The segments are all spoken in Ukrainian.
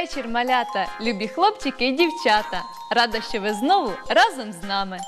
Вечір, малята, любі хлопчики і дівчата. Рада, що ви знову разом з нами.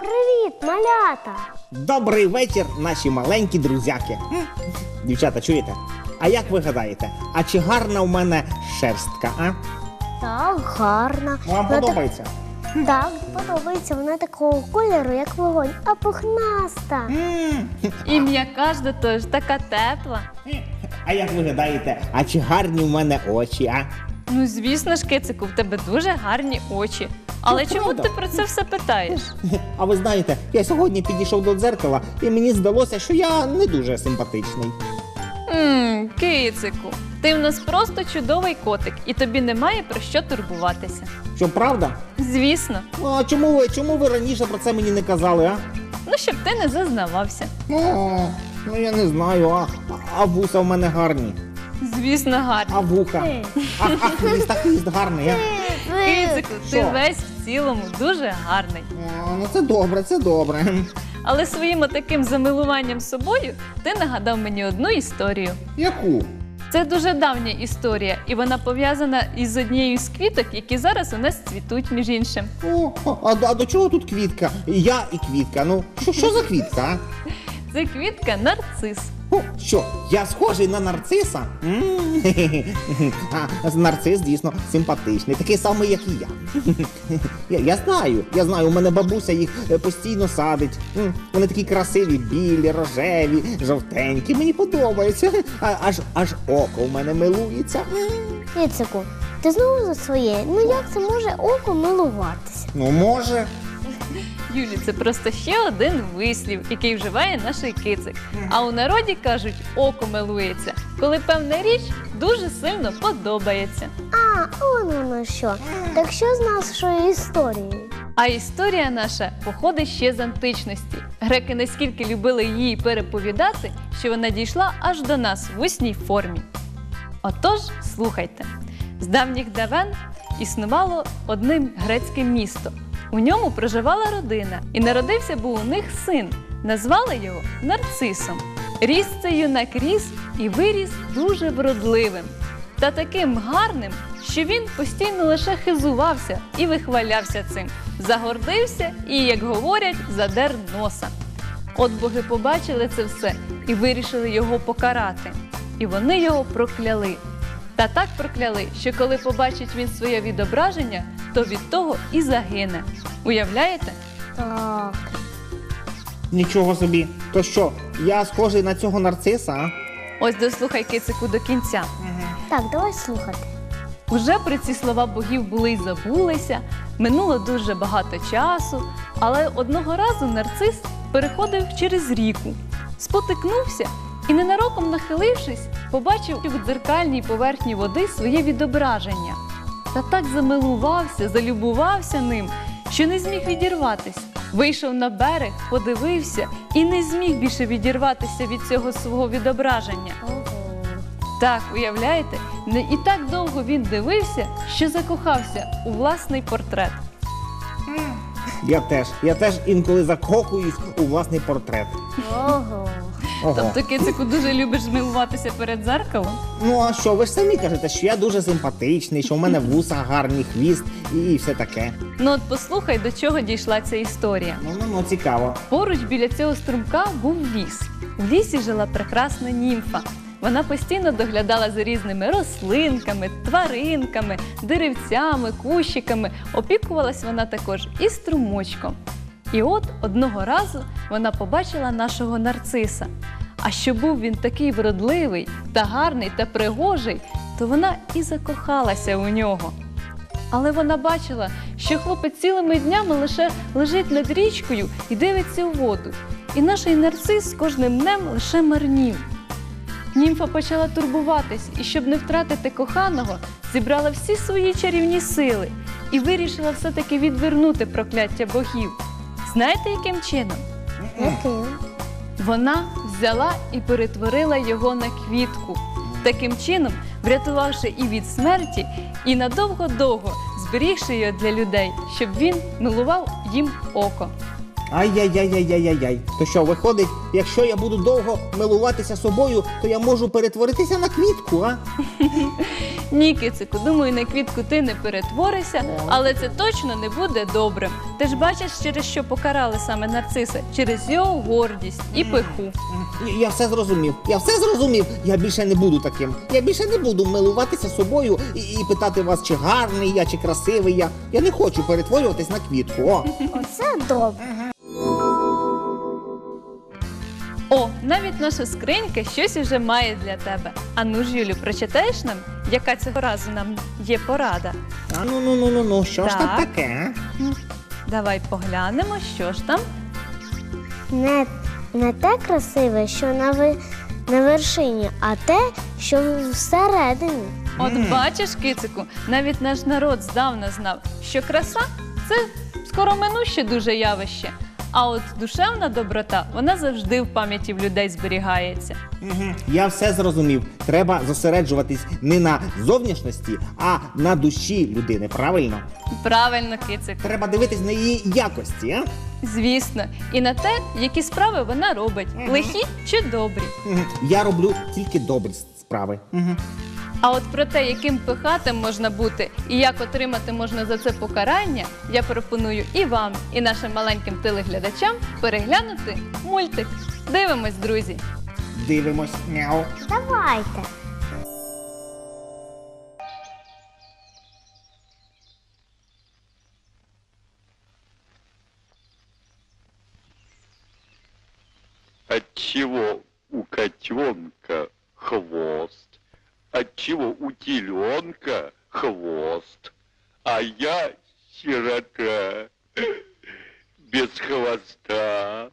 Привіт, малята! Добрий вечір, наші маленькі друзяки. Дівчата, чуєте? А як ви гадаєте, а чи гарна у мене шерстка, а? Так, гарна. Вам Вона подобається? Так, так, подобається. Вона такого кольору, як вогонь, а пухнаста. І м'яка ж до того ж така тепла. А як ви гадаєте, а чи гарні у мене очі, а? Ну, звісно ж, кицику, в тебе дуже гарні очі. Але чому правда. ти про це все питаєш? А ви знаєте, я сьогодні підійшов до дзеркала, і мені здалося, що я не дуже симпатичний. Ммм, кицику, ти в нас просто чудовий котик, і тобі немає про що турбуватися. Що правда? Звісно, Ну, а чому ви, чому ви раніше про це мені не казали, а? ну щоб ти не зазнавався. О, ну я не знаю, а, а вуса в мене гарні. Звісно, гарні. А вуха. А, а хвіст, а хвіст гарний, а? Кицику, ти Що? весь в цілому дуже гарний. О, ну це добре, це добре. Але своїм таким замилуванням собою ти нагадав мені одну історію. Яку? Це дуже давня історія, і вона пов'язана із однією з квіток, які зараз у нас цвітуть, між іншим. О, а, а до чого тут квітка? Я і квітка. Ну, що, що за квітка? А? Це квітка нарцис. О, що, я схожий на нарциса? М, А, нарцис дійсно симпатичний, такий самий, як і я. я. Я знаю, я знаю, у мене бабуся їх е, постійно садить. М, Вони такі красиві, білі, рожеві, жовтенькі. Мені подобається. А, аж аж око у мене милується. М. Ти знову за своє. Ну як це може око милуватися? Ну, може. Юлі, це просто ще один вислів, який вживає наш кицик. А у народі кажуть, око милується, коли певна річ дуже сильно подобається. А, он воно що. Так що з нашою історією? А історія наша походить ще з античності. Греки наскільки любили її переповідати, що вона дійшла аж до нас в усній формі. Отож, слухайте, з давніх давен існувало одне грецьке місто. У ньому проживала родина, і народився був у них син. Назвали його Нарцисом. Ріс цей юнак ріс і виріс дуже вродливим та таким гарним, що він постійно лише хизувався і вихвалявся цим, загордився і, як говорять, задер носа. От боги побачили це все і вирішили його покарати. І вони його прокляли. Та так прокляли, що коли побачить він своє відображення, то від того і загине. Уявляєте? Так. Нічого собі. То що, я схожий на цього нарциса, а? Ось дослухай кицику до кінця. Так, давай слухати. Уже про ці слова богів були й забулися, минуло дуже багато часу, але одного разу нарцис переходив через ріку, спотикнувся і, ненароком нахилившись, побачив у дзеркальній поверхні води своє відображення. Та так замилувався, залюбувався ним, що не зміг відірватись. Вийшов на берег, подивився і не зміг більше відірватися від цього свого відображення. Так, уявляєте, не і так довго він дивився, що закохався у власний портрет. Я теж. Я теж інколи закохуюсь у власний портрет. Ого. Тобто, кицику дуже любиш змилуватися перед дзеркалом? Ну а що, ви ж самі кажете, що я дуже симпатичний, що в мене вуса гарний, хвіст і все таке. Ну от послухай, до чого дійшла ця історія. Ну, ну, ну цікаво. Поруч біля цього струмка був ліс. У лісі жила прекрасна німфа. Вона постійно доглядала за різними рослинками, тваринками, деревцями, кущиками. Опікувалась вона також і струмочком. І от одного разу вона побачила нашого нарциса. А що був він такий вродливий та гарний та пригожий, то вона і закохалася у нього. Але вона бачила, що хлопець цілими днями лише лежить над річкою і дивиться у воду. І наш нарцис кожним днем лише марнів. Німфа почала турбуватись і, щоб не втратити коханого, зібрала всі свої чарівні сили і вирішила все-таки відвернути прокляття богів. Знаєте, яким чином? Яким? Вона взяла і перетворила його на квітку, таким чином врятувавши і від смерті, і надовго-довго зберігши його для людей, щоб він милував їм око. Ай-яй-яй-яй-яй-яй. То що, виходить, якщо я буду довго милуватися собою, то я можу перетворитися на квітку, а? Ні, кицику, думаю, на квітку ти не перетворишся, але це точно не буде добрим. Ти ж бачиш, через що покарали саме нарциса, через його гордість і пиху. Я- Я все зрозумів. Я все зрозумів. Я більше не буду таким. Я більше не буду милуватися собою і, і питати вас, чи гарний я, чи красивий я. Я не хочу перетворюватись на квітку. О. Оце добре. О, навіть наша скринька щось уже має для тебе. А ну ж, Юлю, прочитаєш нам, яка цього разу нам є порада? А ну ну ну ну ну, що ж там Так. таке? а? Давай поглянемо, що ж там. Не, не те красиве, що на, ви, на вершині, а те, що всередині. От бачиш, кицику, навіть наш народ здавна знав, що краса це скороминуще дуже явище. А от душевна доброта, вона завжди в пам'яті в людей зберігається. Мгм. Я все зрозумів. Треба зосереджуватись не на зовнішності, а на душі людини. Правильно? Правильно, кицик. Треба дивитись на її якості. А? Звісно, і на те, які справи вона робить, лихі чи добрі. Мгм. Я роблю тільки добрі справи. Мгм. А от про те, яким пихатим можна бути і як отримати можна за це покарання, я пропоную і вам, і нашим маленьким телеглядачам переглянути мультик. Дивимось, друзі. Дивимось. Мяу. Давайте. Отчего у котенка хвост? Отчего у теленка хвост? А я сирота без хвоста.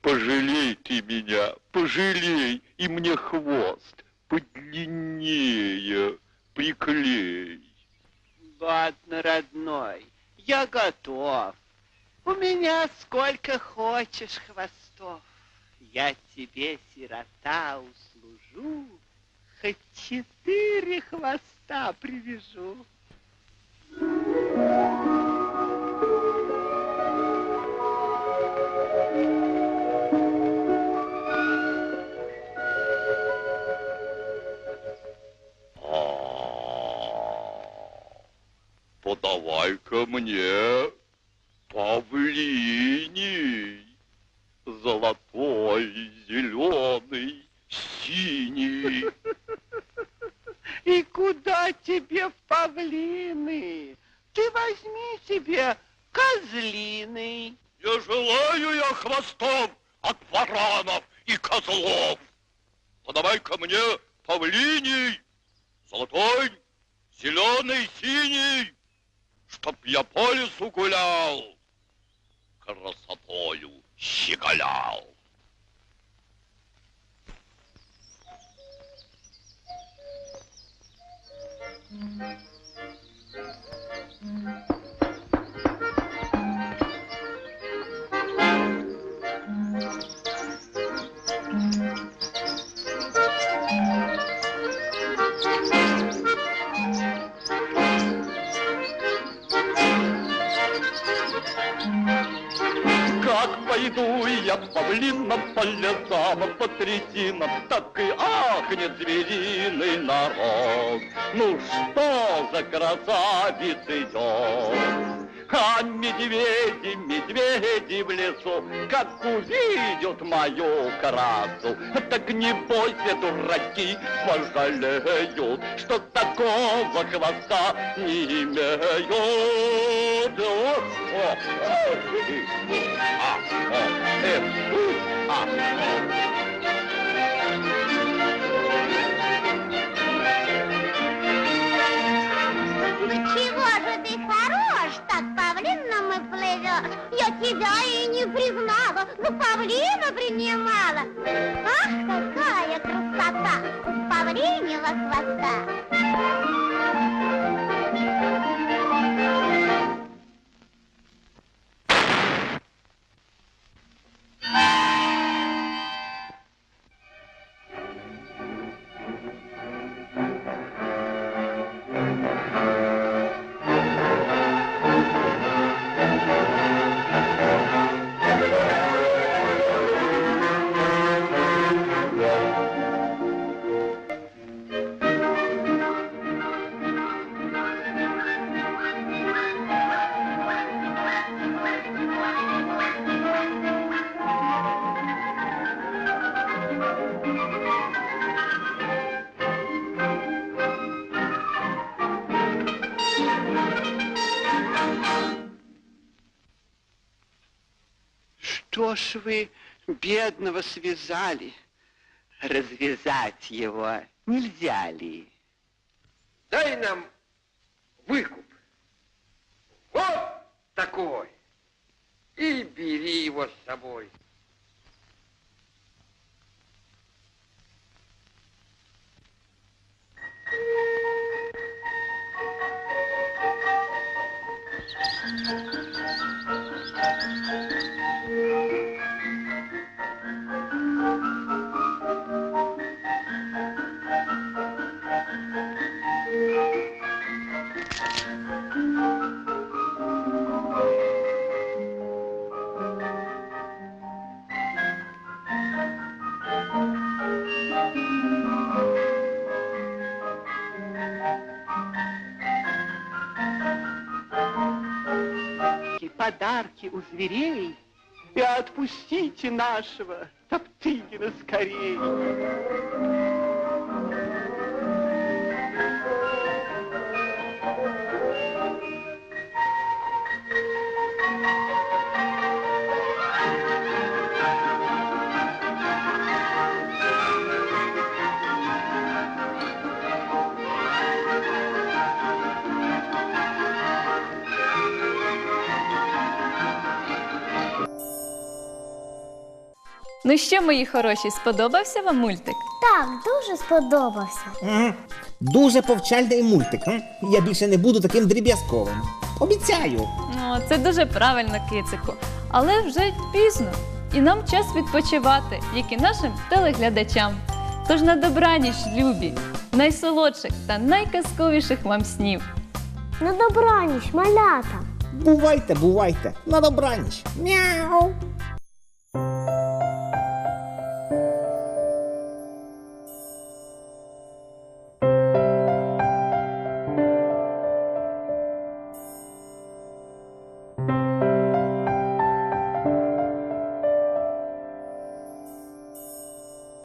Пожалей ты меня, пожалей, и мне хвост подлиннее приклей. Ладно, родной, я готов. У меня сколько хочешь хвостов. Я тебе, сирота, услужу, хоть четыре хвоста привяжу. А, Подавай-ка мне павлиний, золотой, зеленый, синий. И куда тебе в павлины? Ты возьми себе козлиный. Не желаю я хвостов от баранов и козлов. Подавай-ка мне павлиний, золотой, зеленый, синий, чтоб я по лесу гулял, красотою щеголял. Как пойду я по блинам, по лесам, по трясинам, так и ахнет звериный народ. Ну что за красавец идет? А медведи, медведи в лесу, как увидят мою красу, так не бойся, дураки, пожалеют, что такого хвоста не имеют. О, о, о, и, у, о, у, о. Чего же ты хорош, так павлином и плывешь? Я тебя и не признала, за павлина принимала. Ах, какая красота у павлинего хвоста! Ж вы бедного связали? Развязать его нельзя ли? Дай нам выкуп. Вот такой. И бери его с собой. У зверей, и отпустите нашего Топтыгина скорей. Ну що, мої хороші, сподобався вам мультик? Так, дуже сподобався. Дуже повчальний мультик. м? Я більше не буду таким дріб'язковим. Обіцяю. О, це дуже правильно, кицику. Але вже пізно. І нам час відпочивати, як і нашим телеглядачам. Тож на добраніч, любі, найсолодших та найказковіших вам снів. На добраніч, малята. Бувайте, бувайте. На добраніч. Мяу.